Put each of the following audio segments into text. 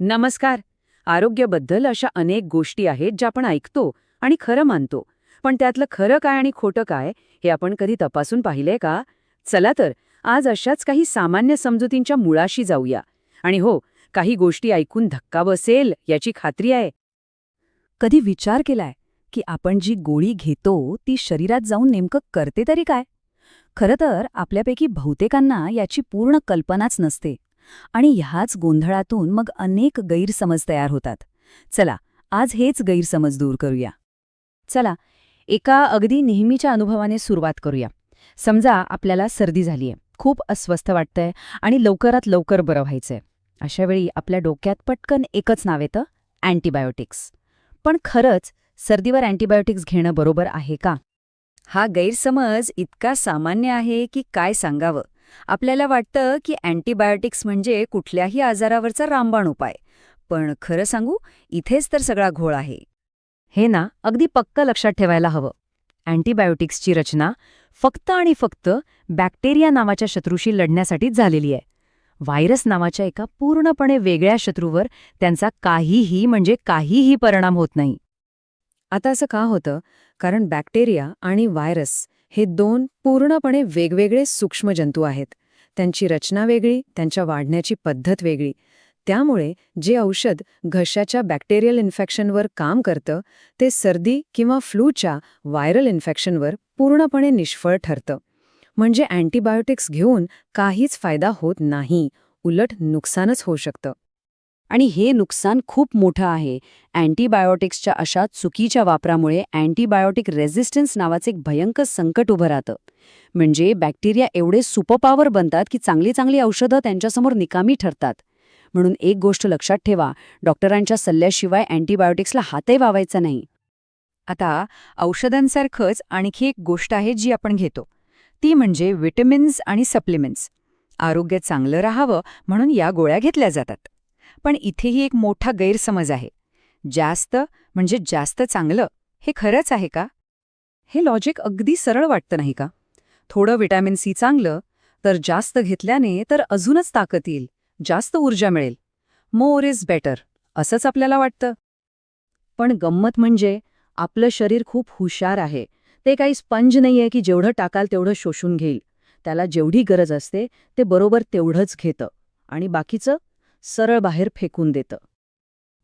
नमस्कार. आरोग्याबद्दल अशा अनेक गोष्टी आहेत ज्या आपण ऐकतो आणि खरं मानतो. पण त्यातलं खरं काय आणि खोटं काय हे आपण कधी तपासून पाहिलंय का? चला तर आज अशाच काही सामान्य समजुतींच्या मुळाशी जाऊया. आणि हो काही गोष्टी ऐकून धक्का बसेल याची खात्री आहे. कधी विचार केलाय की आपण जी गोळी घेतो ती शरीरात जाऊन नेमकं करते तरी काय? खरं तर आपल्यापैकी बहुतेकांना याची पूर्ण कल्पनाच नसते. आणि ह्याच गोंधळातून मग अनेक गैरसमज तयार होतात. चला आज हेच गैरसमज दूर करूया. चला एका अगदी नेहमीच्या अनुभवाने सुरुवात करूया. समजा आपल्याला सर्दी झालीये खूप अस्वस्थ वाटतंय आणि लवकरात लवकर बरं व्हायचंय. अशावेळी आपल्या डोक्यात पटकन एकच नाव येतं अँटीबायोटिक्स. पण खरंच सर्दीवर अँटीबायोटिक्स घेणं बरोबर आहे का? हा गैरसमज इतका सामान्य आहे की काय सांगावं? आपल्याला वाटतं की अँटीबायोटिक्स म्हणजे कुठल्याही आजारावरचा रामबाण उपाय. पण खरं सांगू इथेच तर सगळा घोळ आहे. हे ना अगदी पक्क लक्षात ठेवायला हवं. अँटीबायोटिक्सची रचना फक्त आणि फक्त बॅक्टेरिया नावाच्या शत्रूशी लढण्यासाठीच झालेली आहे. व्हायरस नावाच्या एका पूर्णपणे वेगळ्या शत्रूवर त्यांचा काहीही म्हणजे काहीही परिणाम होत नाही. आता असं का होतं? कारण बॅक्टेरिया आणि व्हायरस हे दोन पूर्णपणे वेगवेगळे सूक्ष्मजंतू आहेत. त्यांची रचना वेगळी त्यांच्या वाढण्याची पद्धत वेगळी. त्यामुळे जे औषध घशाच्या बॅक्टेरियल इन्फेक्शनवर काम करतं ते सर्दी किंवा फ्लूच्या व्हायरल इन्फेक्शनवर पूर्णपणे निष्फळ ठरतं. म्हणजे अँटीबायोटिक्स घेऊन काहीच फायदा होत नाही उलट नुकसानच होऊ शकतं. आणि हे नुकसान खूप मोठं आहे. अँटीबायोटिक्सच्या अशा चुकीच्या वापरामुळे अँटीबायोटिक रेझिस्टन्स नावाचे एक भयंकर संकट उभं राहतं. म्हणजे बॅक्टेरिया एवढे सुपपावर बनतात की चांगली चांगली औषधं त्यांच्यासमोर निकामी ठरतात. म्हणून एक गोष्ट लक्षात ठेवा डॉक्टरांच्या सल्ल्याशिवाय अँटीबायोटिक्सला हातही वावायचा नाही. आता औषधांसारखंच आणखी एक गोष्ट आहे जी आपण घेतो. ती म्हणजे विटमिन्स आणि सप्लिमेंट्स. आरोग्य चांगलं राहावं म्हणून या गोळ्या घेतल्या जातात. पण इथेही एक मोठा गैरसमज आहे. जास्त म्हणजे जास्त चांगलं हे खरंच आहे का? हे लॉजिक अगदी सरळ वाटतं नाही का? थोडं विटॅमिन सी चांगलं तर जास्त घेतल्याने तर अजूनच ताकद येईल जास्त ऊर्जा मिळेल. मोर इज बेटर असंच आपल्याला वाटतं. पण गंमत म्हणजे आपलं शरीर खूप हुशार आहे. ते काही स्पंज नाहीये की जेवढं टाकाल तेवढं शोषून घेईल. त्याला जेवढी गरज असते ते बरोबर तेवढंच घेतं. आणि बाकीचं? सरळ बाहेर फेकून देतं.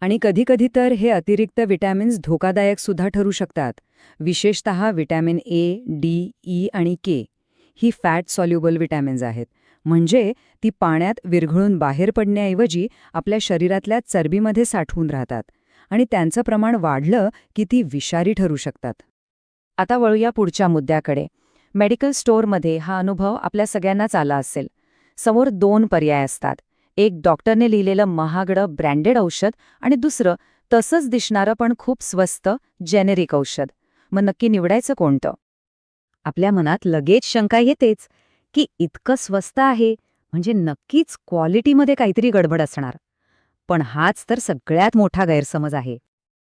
आणि कधीकधी तर हे अतिरिक्त विटॅमिन्स धोकादायक सुद्धा ठरू शकतात. विशेषतः विटॅमिन ए डी ई आणि के ही फॅट सॉल्युबल विटॅमिन्स आहेत. म्हणजे ती पाण्यात विरघळून बाहेर पडण्याऐवजी आपल्या शरीरातल्या चरबीमध्ये साठवून राहतात. आणि त्यांचं प्रमाण वाढलं की ती विषारी ठरू शकतात. आता वळूया पुढच्या मुद्द्याकडे. मेडिकल स्टोअरमध्ये हा अनुभव आपल्या सगळ्यांनाच आला असेल. समोर दोन पर्याय असतात. एक डॉक्टरने लिहिलेलं महागडं ब्रँडेड औषध आणि दुसरं तसंच दिसणारं पण खूप स्वस्त जेनेरिक औषध. मग नक्की निवडायचं कोणतं? आपल्या मनात लगेच शंका येतेच की इतकं स्वस्त आहे म्हणजे नक्कीच क्वालिटीमध्ये काहीतरी गडबड असणार. पण हाच तर सगळ्यात मोठा गैरसमज आहे.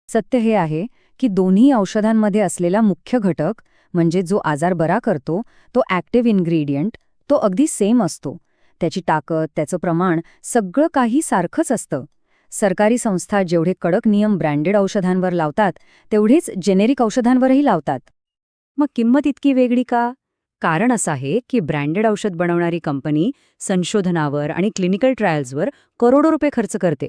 सत्य हे आहे की दोन्ही औषधांमध्ये असलेला मुख्य घटक म्हणजे जो आजार बरा करतो तो ॲक्टिव्ह इन्ग्रेडियंट तो अगदी सेम असतो. त्याची ताकद त्याचं प्रमाण सगळं काही सारखंच असतं. सरकारी संस्था जेवढे कडक नियम ब्रँडेड औषधांवर लावतात तेवढेच जेनेरिक औषधांवरही लावतात. मग किंमत इतकी वेगळी का? कारण असं आहे की ब्रँडेड औषध बनवणारी कंपनी संशोधनावर आणि क्लिनिकल ट्रायल्सवर करोडो रुपये खर्च करते.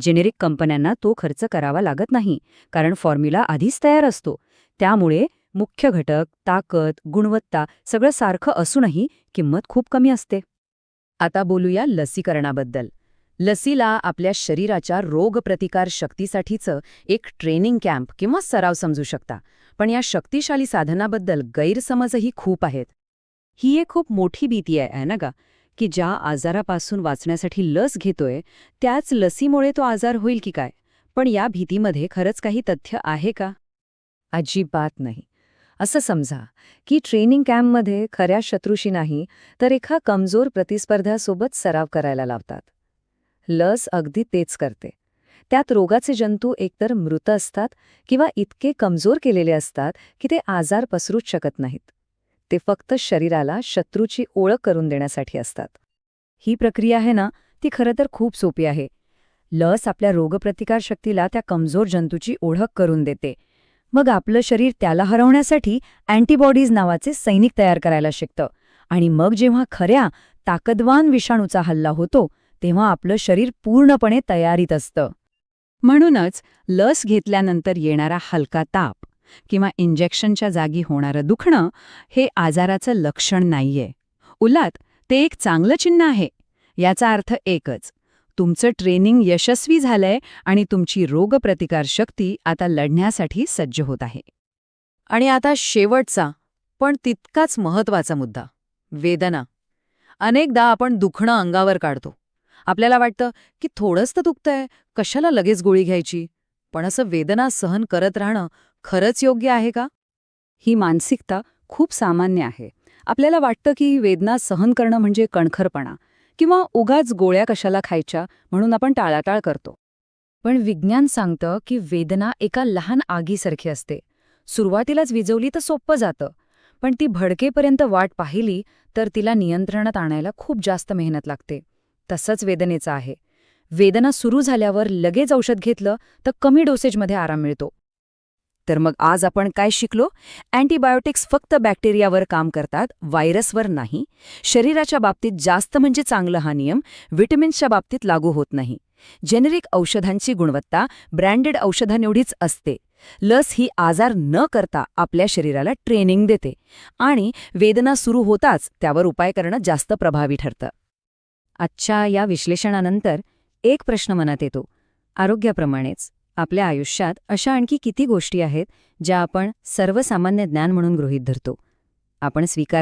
जेनेरिक कंपन्यांना तो खर्च करावा लागत नाही कारण फॉर्म्युला आधीच तयार असतो. त्यामुळे मुख्य घटक ताकद गुणवत्ता सगळं सारखं असूनही किंमत खूप कमी असते. आता बोलूया लसीकरणाबद्दल. लसीला आपल्या शरीराच्या रोगप्रतिकार शक्तीसाठीचं एक ट्रेनिंग कॅम्प किंवा सराव समजू शकता पण या शक्तिशाली साधनाबद्दल गैरसमजही खूप आहेत. ही एक खूप मोठी भीती आहे ना गा? की ज्या आजारापासून वाचण्यासाठी लस घेतोय त्याच लसीमुळे तो आजार होईल की काय? पण या भीतीमध्ये खरंच काही तथ्य आहे का? अजिबात नाही. असं समजा की ट्रेनिंग कॅम्पमध्ये खऱ्या शत्रूशी नाही तर एका कमजोर प्रतिस्पर्ध्यासोबत सराव करायला लावतात. लस अगदी तेच करते. त्यात रोगाचे जंतू एकतर मृत असतात किंवा इतके कमजोर केलेले असतात की ते आजार पसरूच शकत नाहीत. ते फक्त शरीराला शत्रूची ओळख करून देण्यासाठी असतात. ही प्रक्रिया आहे ना ती खरं तर खूप सोपी आहे. लस आपल्या रोगप्रतिकारशक्तीला त्या कमजोर जंतूची ओळख करून देते. मग आपलं शरीर त्याला हरवण्यासाठी अँटीबॉडीज नावाचे सैनिक तयार करायला शिकतं. आणि मग जेव्हा खऱ्या ताकदवान विषाणूचा हल्ला होतो तेव्हा आपलं शरीर पूर्णपणे तयारीत असतं. म्हणूनच लस घेतल्यानंतर येणारा हलका ताप किंवा इंजेक्शनच्या जागी होणारं दुखणं हे आजाराचं लक्षण नाहीये. उलट ते एक चांगलं चिन्ह आहे. याचा अर्थ एकच. तुमचं ट्रेनिंग यशस्वी झालंय आणि तुमची रोगप्रतिकारशक्ती आता लढण्यासाठी सज्ज होत आहे. आणि आता शेवटचा पण तितकाच महत्त्वाचा मुद्दा वेदना. अनेकदा आपण दुखणं अंगावर काढतो. आपल्याला वाटतं की थोडंच तर दुखतंय कशाला लगेच गोळी घ्यायची? पण असं वेदना सहन करत राहणं खरंच योग्य आहे का? ही मानसिकता खूप सामान्य आहे. आपल्याला वाटतं की वेदना सहन करणं म्हणजे कणखरपणा. किंवा उगाच गोळ्या कशाला खायच्या म्हणून आपण टाळाटाळ करतो. पण विज्ञान सांगतं की वेदना एका लहान आगीसारखी असते. सुरुवातीलाच विजवली तर सोपं जातं. पण ती भडकेपर्यंत वाट पाहिली तर तिला नियंत्रणात आणायला खूप जास्त मेहनत लागते. तसंच वेदनेचं आहे. वेदना सुरू झाल्यावर लगेच औषध घेतलं तर कमी डोसेजमध्ये आराम मिळतो. तर मग आज आपण काय शिकलो? अँटीबायोटिक्स फक्त बॅक्टेरियावर काम करतात व्हायरसवर नाही. शरीराच्या बाबतीत जास्त म्हणजे चांगलं हा नियम व्हिटॅमिन्सच्या बाबतीत लागू होत नाही. जेनेरिक औषधांची गुणवत्ता ब्रँडेड औषधांएवढीच असते. लस ही आजार न करता आपल्या शरीराला ट्रेनिंग देते आणि वेदना सुरू होताच त्यावर उपाय करणं जास्त प्रभावी ठरतं. आजच्या या विश्लेषणानंतर एक प्रश्न मनात येतो. आरोग्याप्रमाणेच. आपल्या आयुष्यात अशा आणखी किती गोष्टी आहेत ज्या आपण सर्वसामान्य ज्ञान म्हणून गृहीत धरतो? आपण स्वीकार